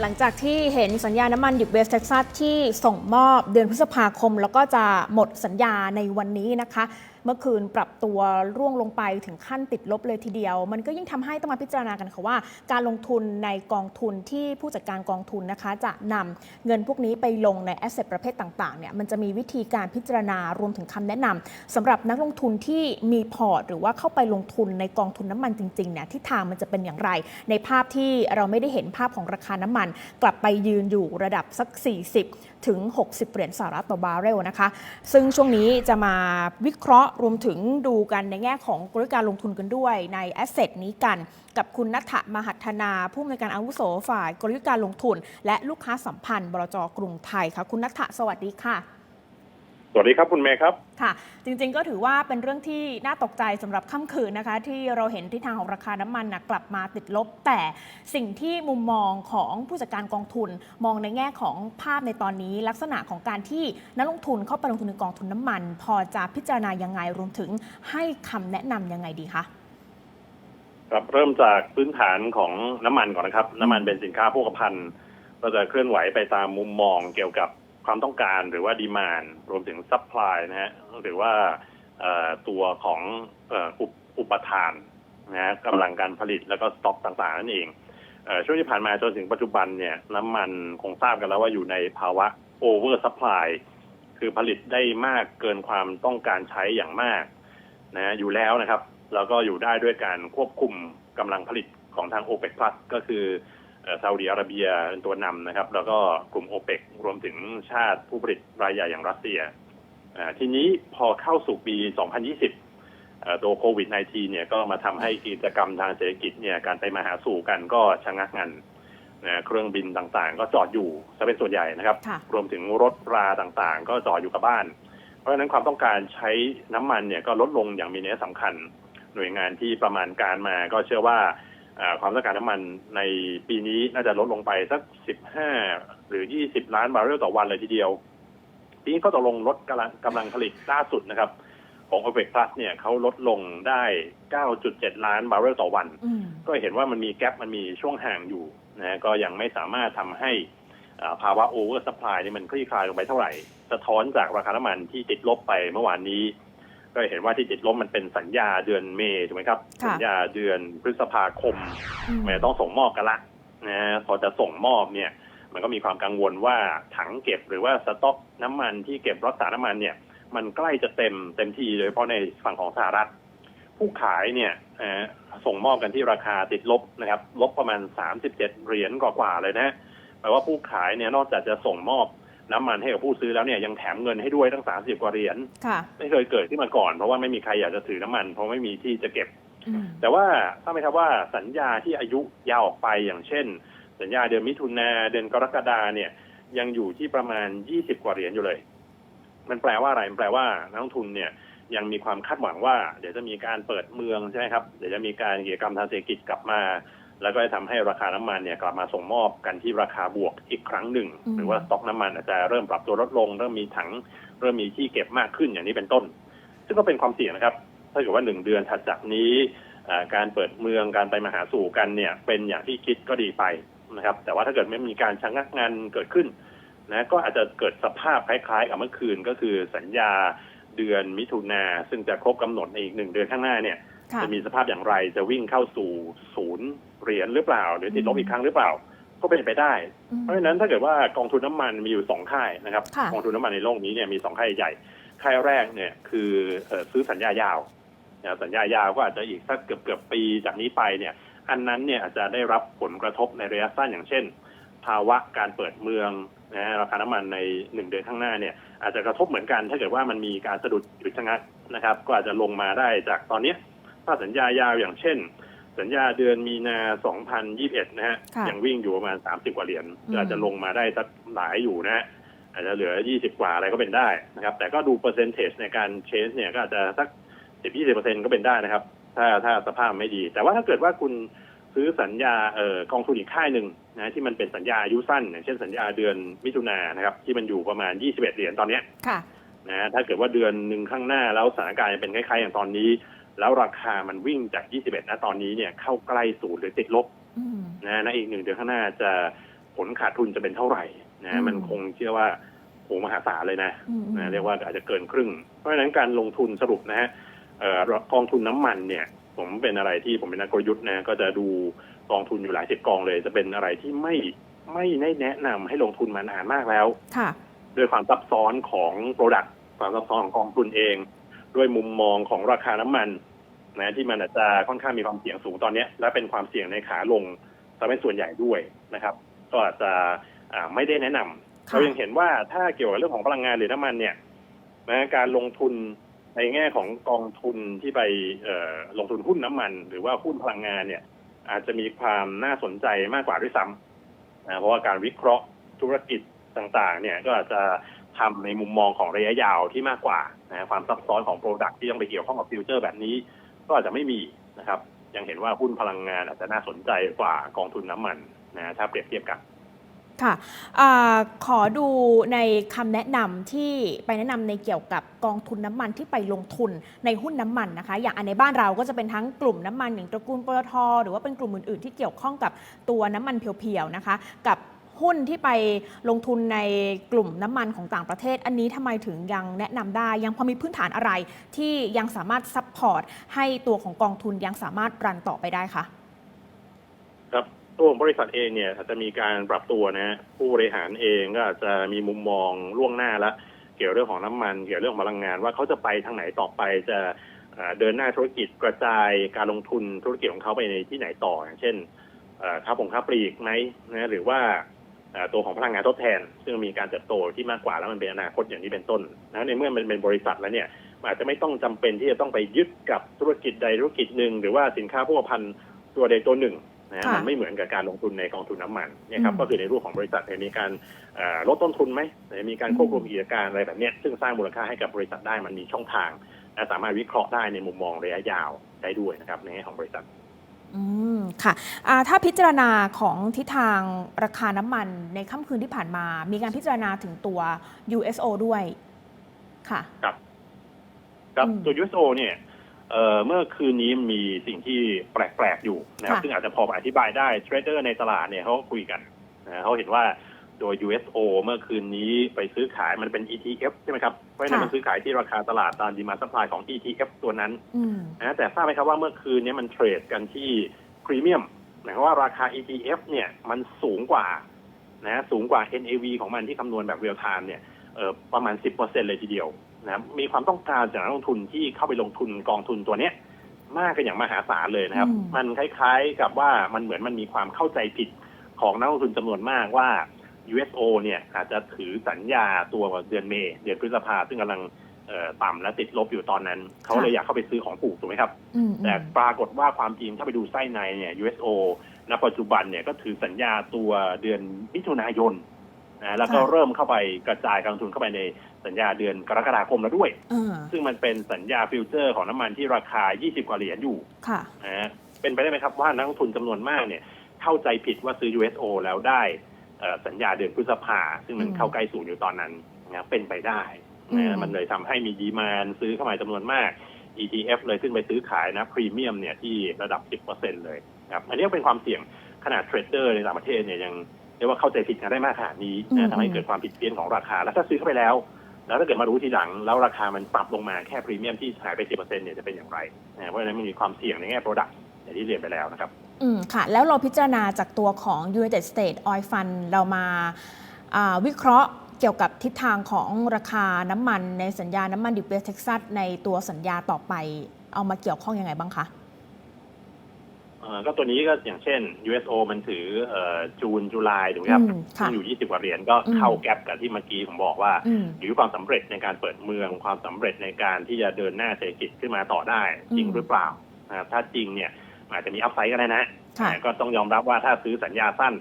หลังจากที่เห็นสัญญาน้ำมันดิบเวสเท็กซัสที่ส่งมอบเดือนพฤษภาคม แล้วก็จะหมดสัญญาในวันนี้นะคะ เมื่อคืนปรับตัวร่วงลงไปถึงขั้นติดลบเลยทีเดียว มันก็ยิ่งทำให้ต้องมาพิจารณากันค่ะว่า การลงทุนในกองทุนที่ผู้จัดการกองทุนนะคะ จะนำเงินพวกนี้ไปลงในแอสเซทประเภทต่างๆเนี่ยมันจะมีวิธีการพิจารณารวมถึงคำแนะนำสำหรับนักลงทุนที่มีพอร์ต หรือว่าเข้าไปลงทุนในกองทุนน้ำมันจริงๆเนี่ยทิศทางมันจะเป็นอย่างไร ในภาพที่เราไม่ได้เห็นภาพของราคาน้ำมัน กลับไปยืนอยู่ระดับสัก 40 ถึง 60 เหรียญสหรัฐต่อบาร์เรลนะคะ ซึ่งช่วงนี้จะมาวิเคราะห์รวมถึงดูกันในแง่ของกลยุทธ์การลงทุนกันด้วยในแอสเซทนี้กัน กับคุณนัทธมหัฒนา ผู้อำนวยการอาวุโสฝ่ายกลยุทธ์การลงทุน และลูกค้าสัมพันธ์บลจกรุงไทยค่ะ คุณนัทธสวัสดีค่ะ สวัสดีครับคุณเมย์ครับ ค่ะ จริงๆก็ถือว่าเป็นเรื่องที่น่าตกใจสำหรับค่ำคืนนะคะ ที่เราเห็นทิศทางของราคาน้ำมันนะกลับมาติดลบ แต่สิ่งที่มุมมองของผู้จัดการกองทุน มองในแง่ของภาพในตอนนี้ ลักษณะของการที่นักลงทุนเข้าไปลงทุนในกองทุนน้ำมัน พอจะพิจารณายังไงรวมถึงให้คำแนะนำยังไงดีคะครับเริ่มจากพื้นฐานของน้ำมันก่อนนะครับ น้ำมันเป็นสินค้าโภคภัณฑ์ก็จะเคลื่อนไหวไปตามมุมมองเกี่ยวกับ ความต้องการหรือว่าดีมานรวมถึงซัพพลายนะฮะหรือว่าตัวของอุปทานนะฮะกำลังการผลิตแล้วก็สต็อกต่างๆนั่นเองช่วงที่ผ่านมาจนถึงปัจจุบันเนี่ยน้ำมันคงทราบกันแล้วว่าอยู่ในภาวะโอเวอร์ซัพพลายคือผลิตได้มากเกินความต้องการใช้อย่างมากนะฮะอยู่แล้วนะครับ แล้วก็อยู่ได้ด้วยการควบคุมกำลังผลิตของทาง o p e c Plus ก็คือ ซาอุดิอาระเบียเป็นตัวนำนะครับ แล้วก็กลุ่ม o p e c รวมถึงชาติผู้ผลิตรายใหญ่อย่างรัสเซียอ่าทีนี้พอเข้าสู่ปี 2020เอ่อตัวโควิด -19 เนี่ยก็มาทำให้กิจกรรมทางเศรษฐกิจเนี่ยการไปมาหาสู่กันก็ชะงักงันนะเครื่องบินต่างๆ ก็จอดอยู่ซะเป็นส่วนใหญ่นะครับค่ะรวมถึงรถราต่างๆ ก็จอดอยู่กับบ้าน เพราะฉะนั้นความต้องการใช้น้ำมันเนี่ยก็ลดลงอย่างมีนัยสำคัญ หน่วยงานที่ประมาณการมาก็เชื่อว่าอ่า ความต้องการน้ำมันในปีนี้น่าจะลดลงไปสัก 15 หรือ 20 ล้านบาร์เรลต่อวันเลยทีเดียว ทีนี้ก็ตกลงลดกำลังกำลังผลิตล่าสุดนะครับ ของ OPEC Plus เนี่ยเขาลดลงได้ 9.7 ล้านบาร์เรลต่อวันอืมก็เห็นว่ามันมีแกลบมันมีช่วงห่างอยู่นะก็ยังไม่สามารถทำให้อ่าภาวะโอเวอร์สปายนี่มันคลี่คลายลงไปเท่าไหร่ สะท้อนจากราคาน้ำมันที่ติดลบไปเมื่อวานนี้ ก็เห็นว่าที่ติดลบมันเป็นสัญญาเดือนเมย์ถูกไหมครับค่ะสัญญาเดือนพฤษภาคมอืมมันจะต้องส่งมอบกันละนะพอจะส่งมอบเนี่ย มันก็มีความกังวลว่าถังเก็บหรือว่าสต็อกน้ำมันที่เก็บรักษาน้ำมันเนี่ย มันใกล้จะเต็มเต็มที่โดยเฉพาะในฝั่งของสหรัฐ ผู้ขายเนี่ยเอ่อส่งมอบกันที่ราคาติดลบนะครับ ลบประมาณ 37 เหรียญกว่าๆเลยนะแปลว่าผู้ขายเนี่ยนอกจากจะส่งมอบ น้ำมันให้กับผู้ซื้อแล้วเนี่ยยังแถมเงินให้ด้วยตั้ง30กว่าเหรียญค่ะไม่เคยเกิดขึ้นมาก่อน เพราะว่าไม่มีใครอยากจะถือน้ำมัน เพราะไม่มีที่จะเก็บอืมแต่ว่าทราบไหมครับว่าสัญญาที่อายุยาวออกไปอย่างเช่น สัญญาเดือนมิถุนาเดือนกรกฎาเนี่ย ยังอยู่ที่ประมาณ20กว่าเหรียญอยู่เลย มันแปลว่าอะไรมันแปลว่านักลงทุนเนี่ยยังมีความคาดหวังว่า เดี๋ยวจะมีการเปิดเมืองใช่ไหมครับ เดี๋ยวจะมีการกิจกรรมทางเศรษฐกิจกลับมา แล้วก็จะทำให้ราคาน้ำมันเนี่ยกลับมาส่งมอบกันที่ราคาบวกอีกครั้งหนึ่งอืมหรือว่าสต็อกน้ำมันอาจจะเริ่มปรับตัวลดลง เริ่มมีถังเริ่มมีที่เก็บมากขึ้นอย่างนี้เป็นต้น ซึ่งก็เป็นความเสี่ยงนะครับ ถ้าเกิดว่าหนึ่งเดือนถัดจากนี้อ่าการเปิดเมืองการไปมาหาสู่กันเนี่ย เป็นอย่างที่คิดก็ดีไปนะครับ แต่ว่าถ้าเกิดไม่มีการชะงักงานเกิดขึ้นนะก็อาจจะเกิดสภาพคล้ายๆ กับเมื่อคืนก็คือสัญญาเดือนมิถุนาซึ่งจะครบกำหนดในอีกหนึ่งเดือนข้างหน้าเนี่ยค่ะจะมีสภาพอย่างไรจะวิ่งเข้าสู่ศูนย์ เหรียญหรือเปล่า หรือติดลบอืมอีกครั้งหรือเปล่า ก็เป็นไปได้อืมเพราะฉะนั้นถ้าเกิดว่ากองทุนน้ำมันมีอยู่สองค่ายนะครับค่ะกองทุนน้ำมันในโลกนี้เนี่ยมีสองค่ายใหญ่ค่ายแรกเนี่ยคือเอ่อซื้อสัญญายาวนะสัญญายาวก็อาจจะอีกสักเกือบเกือบปีจากนี้ไปเนี่ย อันนั้นเนี่ยอาจจะได้รับผลกระทบในระยะสั้นอย่างเช่น ภาวะการเปิดเมืองนะราคาน้ำมันในหนึ่งเดือนข้างหน้าเนี่ย อาจจะกระทบเหมือนกัน ถ้าเกิดว่ามันมีการสะดุดหยุดชะงักนะครับ ก็อาจจะลงมาได้จากตอนเนี้ยถ้าสัญญายาวอย่างเช่น สัญญาเดือนมีนา 2021 นะฮะค่ะยังวิ่งอยู่ประมาณ 30 กว่าเหรียญอืมก็อาจจะลงมาได้สักหลายอยู่นะฮะอาจจะเหลือ 20 กว่าอะไรก็เป็นได้นะครับ แต่ก็ดูเปอร์เซนเทจในการเชนเนี่ยก็อาจจะสัก 10-20%ก็เป็นได้นะครับ ถ้าถ้าสภาพไม่ดี แต่ว่าถ้าเกิดว่าคุณซื้อสัญญาเอ่อกองทุนอีกค่ายหนึ่งนะที่มันเป็นสัญญาอายุสั้นอย่างเช่นสัญญาเดือนมิถุนายนนะครับ ที่มันอยู่ประมาณ 21 เหรียญตอนเนี้ยค่ะนะถ้าเกิดว่าเดือนหนึ่งข้างหน้าแล้วสถานการณ์ยังเป็นคล้ายๆอย่างตอนนี้ แล้วราคามันวิ่งจาก 21 นะตอนนี้เนี่ยเข้าใกล้ศูนย์หรือติดลบอืมนะในอีกหนึ่งเดือนข้างหน้าจะผลขาดทุนจะเป็นเท่าไหร่นะอืมมันคงเชื่อว่าโหมหาศาลเลยนะอืมนะเรียกว่าอาจจะเกินครึ่ง เพราะฉะนั้นการลงทุนสรุปนะฮะเอ่อกองทุนน้ำมันเนี่ย ผมเป็นอะไรที่ผมเป็นนักกลยุทธ์นะก็จะดูกองทุนอยู่หลายสิบกองเลย จะเป็นอะไรที่ไม่ไม่ได้แนะนำให้ลงทุนมานานมากแล้วค่ะด้วยความซับซ้อนของโปรดักต์ความซับซ้อนของกองทุนเอง ด้วยมุมมองของราคาน้ำมันนะที่มันอาจจะค่อนข้างมีความเสี่ยงสูงตอนเนี้ยและเป็นความเสี่ยงในขาลงทำให้ส่วนใหญ่ด้วยนะครับ ก็อาจจะอ่าไม่ได้แนะนำค่ะเรายังเห็นว่าถ้าเกี่ยวกับเรื่องของพลังงานหรือน้ำมันเนี่ยนะการลงทุนในแง่ของกองทุนที่ไปเอ่อลงทุนหุ้นน้ำมัน หรือว่าหุ้นพลังงานเนี่ย อาจจะมีความน่าสนใจมากกว่าด้วยซ้ำนะเพราะว่าการวิเคราะห์ธุรกิจต่างๆ เนี่ยก็อาจจะ ทำในมุมมองของระยะยาวที่มากกว่านะความซับซ้อนของโปรดักที่ต้องไปเกี่ยวข้องกับฟิวเจอร์แบบนี้ ก็อาจจะไม่มีนะครับ ยังเห็นว่าหุ้นพลังงานอาจจะน่าสนใจกว่ากองทุนน้ำมันนะถ้าเปรียบเทียบกันค่ะอาขอดูในคำแนะนำที่ไปแนะนำในเกี่ยวกับกองทุนน้ำมันที่ไปลงทุนในหุ้นน้ำมันนะคะ อย่างในบ้านเราก็จะเป็นทั้งกลุ่มน้ำมันอย่างตระกูลปตทหรือว่าเป็นกลุ่มอื่นๆ ที่เกี่ยวข้องกับตัวน้ำมันเพียวๆนะคะ กับ หุ้นที่ไปลงทุนในกลุ่มน้ำมันของต่างประเทศ อันนี้ทำไมถึงยังแนะนำได้ ยังพอมีพื้นฐานอะไรที่ยังสามารถซัพพอร์ตให้ตัวของกองทุนยังสามารถรันต่อไปได้คะครับตัวของบริษัทเองเนี่ยอาจจะมีการปรับตัวนะฮะผู้บริหารเองก็อาจจะมีมุมมองล่วงหน้าละเกี่ยวเรื่องของน้ำมัน เกี่ยวเรื่องพลังงาน ว่าเขาจะไปทางไหนต่อไปจะเดินหน้าธุรกิจกระจายการลงทุนธุรกิจของเขาไปในที่ไหนต่ออย่างเช่นค้าผงค้าปลีกไหมนะหรือว่า ตัวของพลังงานทดแทน ซึ่งมีการเติบโตที่มากกว่าแล้วมันเป็นอนาคตอย่างนี้เป็นต้นนะในเมื่อมันเป็นบริษัทแล้วเนี่ยมันอาจจะไม่ต้องจำเป็นที่จะต้องไปยึดกับธุรกิจใดธุรกิจหนึ่งหรือว่าสินค้าโภคภัณฑ์ตัวใดตัวหนึ่งนะฮะค่ะมันไม่เหมือนกับการลงทุนในกองทุนน้ำมันเนี่ยครับอืมก็คือในรูปของบริษัทเนี่ยมีการเอ่อลดต้นทุนไหมมีการควบคุมกิจการอะไรแบบเนี้ยซึ่งสร้างมูลค่าให้กับบริษัทได้มันมีช่องทางและสามารถวิเคราะห์ได้ในมุมมองระยะยาวได้ด้วยนะครับในแง่ของบริษัท อืมค่ะอ่าถ้าพิจารณาของทิศทางราคาน้ำมันในค่ำคืนที่ผ่านมา มีการพิจารณาถึงตัว USO ด้วยค่ะครับครับอืมตัว USO เนี่ยเอ่อเมื่อคืนนี้มีสิ่งที่แปลกๆอยู่นะครับค่ะซึ่งอาจจะพออธิบายได้เทรดเดอร์ในตลาดเนี่ยเขาก็คุยกันนะเขาเห็นว่า โดย USO เมื่อคืนนี้ไปซื้อขายมันเป็น ETF ใช่ไหมครับ เพราะฉะนั้นมันซื้อขายที่ราคาตลาดตามดีมาซัพพลายของ ETF ตัวนั้นอืมนะแต่ทราบไหมครับว่าเมื่อคืนนี้มันเทรดกันที่พรีเมียมหมายความว่าราคา ETF เนี่ยมันสูงกว่านะสูงกว่า NAV ของมันที่คำนวณแบบเรียลไทม์เนี่ยเออประมาณ 10%เลยทีเดียวนะมีความต้องการจากนักลงทุนที่เข้าไปลงทุนกองทุนตัวเนี้ยมากกันอย่างมหาศาลเลยนะครับอืมมันคล้ายๆกับว่ามันเหมือนมันมีความเข้าใจผิดของนักลงทุนจำนวนมากว่า USO เนี่ยอาจจะถือสัญญาตัวเดือนเมษเดือนพฤษภาซึ่งกำลังเอ่อต่ำและติดลบอยู่ตอนนั้น เขาเลยอยากเข้าไปซื้อของถูกถูกไหมครับอืมแต่ปรากฏว่าความจริงถ้าไปดูไส้ในเนี่ย USO ณปัจจุบันเนี่ยก็ถือสัญญาตัวเดือนมิถุนายนนะแล้วก็เริ่มเข้าไปกระจายการลงทุนเข้าไปในสัญญาเดือนกรกฎาคมแล้วด้วยเออซึ่งมันเป็นสัญญาฟิวเจอร์ของน้ำมันที่ราคา 20 กว่าเหรียญอยู่ค่ะนะฮะเป็นไปได้ไหมครับว่านักลงทุนจำนวนมากเนี่ยเข้าใจผิดว่าซื้อ USO แล้วได้เอ่อ สัญญาเดือนพฤษภาซึ่งมันอืมเข้าใกล้ศูนย์อยู่ตอนนั้นนะเป็นไปได้อืมนะมันเลยทำให้มีดีมานซื้อเข้ามาจำนวนมาก ETF เลยขึ้นไปซื้อขายนะพรีเมียมเนี่ยที่ระดับ 10%เลยครับอันนี้ก็เป็นความเสี่ยงขนาดเทรดเดอร์ในต่างประเทศเนี่ยยังเรียกว่าเข้าใจผิดกันได้มากขนาดนี้อืมนะทำให้เกิดความผิดเพี้ยนของราคา แล้วถ้าซื้อเข้าไปแล้ว แล้วถ้าเกิดมารู้ทีหลัง แล้วราคามันปรับลงมาแค่พรีเมียมที่หายไป 10%เนี่ยจะเป็นอย่างไรนะเพราะฉะนั้นมันมีความเสี่ยงในแง่ Product อย่างที่เรียนไปแล้วนะครับ อืมค่ะ แล้วเราพิจารณาจากตัวของ United States Oil Fund เรามาอ่าวิเคราะห์เกี่ยวกับทิศทางของราคาน้ำมันในสัญญาน้ำมันดิบเวสเท็กซัสในตัวสัญญาต่อไป เอามาเกี่ยวข้องยังไงบ้างคะเอ่อก็ตัวนี้ก็อย่างเช่น USO มันถือเอ่อจูนจุลายถูกไหมครับอืมค่ะซึ่งอยู่ 20 กว่าเหรียญก็อืมเข้าแก๊ปกับที่เมื่อกี้ผมบอกว่าอืมอยู่ที่ความสำเร็จในการเปิดเมืองความสำเร็จในการที่จะเดินหน้าเศรษฐกิจขึ้นมาต่อได้จริงอืมหรือเปล่านะครับถ้าจริงเนี่ย อาจจะมีอัพไซด์ก็ได้นะค่ะแต่ก็ต้องยอมรับว่าถ้าซื้อสัญญาสั้น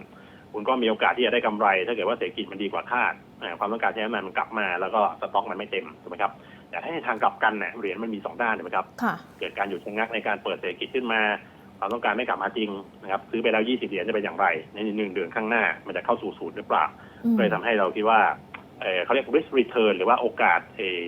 คุณก็มีโอกาสที่จะได้กำไร ถ้าเกิดว่าเศรษฐกิจมันดีกว่าคาดอ่าความต้องการใช้น้ำมันมันกลับมาแล้วก็สต็อกมันไม่เต็มถูกไหมครับแต่ถ้าในทางกลับกันเนี่ยเหรียญมันมีสองด้านถูกไหมครับค่ะเกิดการหยุดชะงักในการเปิดเศรษฐกิจขึ้นมาความต้องการไม่กลับมาจริงนะครับซื้อไปแล้ว20เหรียญจะเป็นอย่างไร ในหนึ่งเดือนข้างหน้า มันจะเข้าสู่ศูนย์หรือเปล่าอืมก็เลยทำให้เราคิดว่าเอ่อเขาเรียก risk return หรือว่าโอกาสเอ่อ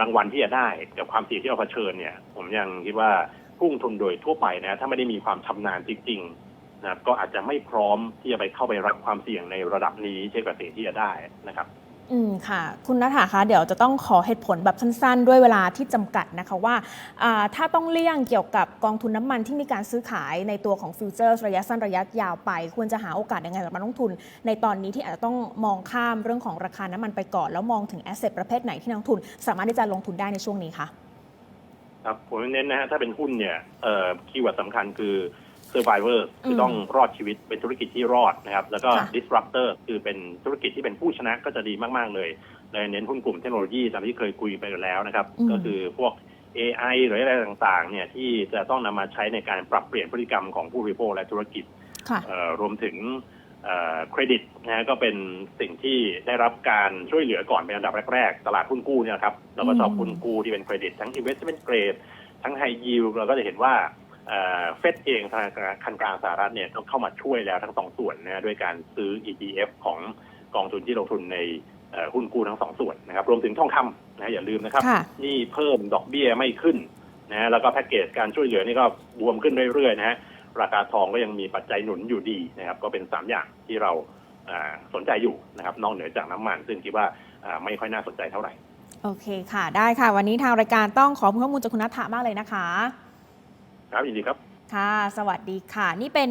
รางวัลที่จะได้กับความเสี่ยงที่เราเผชิญเนี่ย ผมยังคิดว่า พุ่งทุนโดยทั่วไปนะ ถ้าไม่ได้มีความชำนาญจริงๆนะครับก็อาจจะไม่พร้อมที่จะไปเข้าไปรับความเสี่ยงในระดับนี้เช่นกับสิ่งที่จะได้นะครับ อืมค่ะ คุณนัฐาคะเดี๋ยวจะต้องขอเหตุผลแบบสั้น ๆ ด้วยเวลาที่จำกัดนะคะว่าอ่าถ้าต้องเลี่ยงเกี่ยวกับกองทุนน้ำมันที่มีการซื้อขายในตัวของฟิวเจอร์ระยะสั้นระยะยาวไป ควรจะหาโอกาสยังไงสำหรับนักลงทุน ในตอนนี้ที่อาจจะต้องมองข้ามเรื่องของราคาน้ำมันไปก่อน แล้วมองถึงแอสเซทประเภทไหนที่นักลงทุน สามารถที่จะลงทุนได้ในช่วงนี้ค่ะ ครับผมเน้นนะฮะถ้าเป็นหุ้นเนี่ยเอ่อคีย์เวิร์ดสำคัญคือ survivor คือมต้องรอดชีวิตเป็นธุรกิจที่รอดนะครับ แล้วก็ ค่ะ disruptor คือเป็นธุรกิจที่เป็นผู้ชนะก็จะดีมากๆเลยเลยเน้นหุ้นกลุ่มเทคโนโลยีตามที่เคยคุยไปแล้วนะครับ อืม ก็คือพวก AI หรืออะไรต่างๆเนี่ยที่จะต้องนำมาใช้ในการปรับเปลี่ยนพฤติกรรมของผู้บริโภคและธุรกิจ ค่ะ เอ่อรวมถึง เครดิตนะฮะก็เป็นสิ่งที่ได้รับการช่วยเหลือก่อนเป็นอันดับแรก ๆ ตลาดหุ้นกู้เนี่ยนะครับเราก็ชอบอืมหุ้นกู้ที่เป็นเครดิต ทั้ง investment grade ทั้ง high yield เราก็จะเห็นว่าเฟดเองธนาคารกลางสหรัฐเนี่ยต้องเข้ามาช่วยแล้วทั้งสองส่วนนะฮะด้วยการซื้อ ETF ของกองทุนที่ลงทุนในเอ่อหุ้นกู้ทั้งสองส่วนนะครับ รวมถึงทองคำนะฮะอย่าลืมนะครับค่ะนี่เพิ่มดอกเบี้ยไม่ขึ้นนะฮะแล้วก็แพ็กเกจการช่วยเหลือนี่ก็บวมขึ้นเรื่อยๆนะฮะ ราคาทองก็ยังมีปัจจัยหนุนอยู่ดีนะครับ ก็เป็น 3 อย่างที่เราอ่าสนใจอยู่นะครับ นอกเหนือจากน้ำมัน ซึ่งคิดว่าอ่าไม่ค่อยน่าสนใจเท่าไหร่ โอเคค่ะ ได้ค่ะ วันนี้ทางรายการต้องขอข้อมูลจากคุณนัฐามากเลยนะคะ ครับยินดีครับ ค่ะ สวัสดีค่ะ นี่เป็น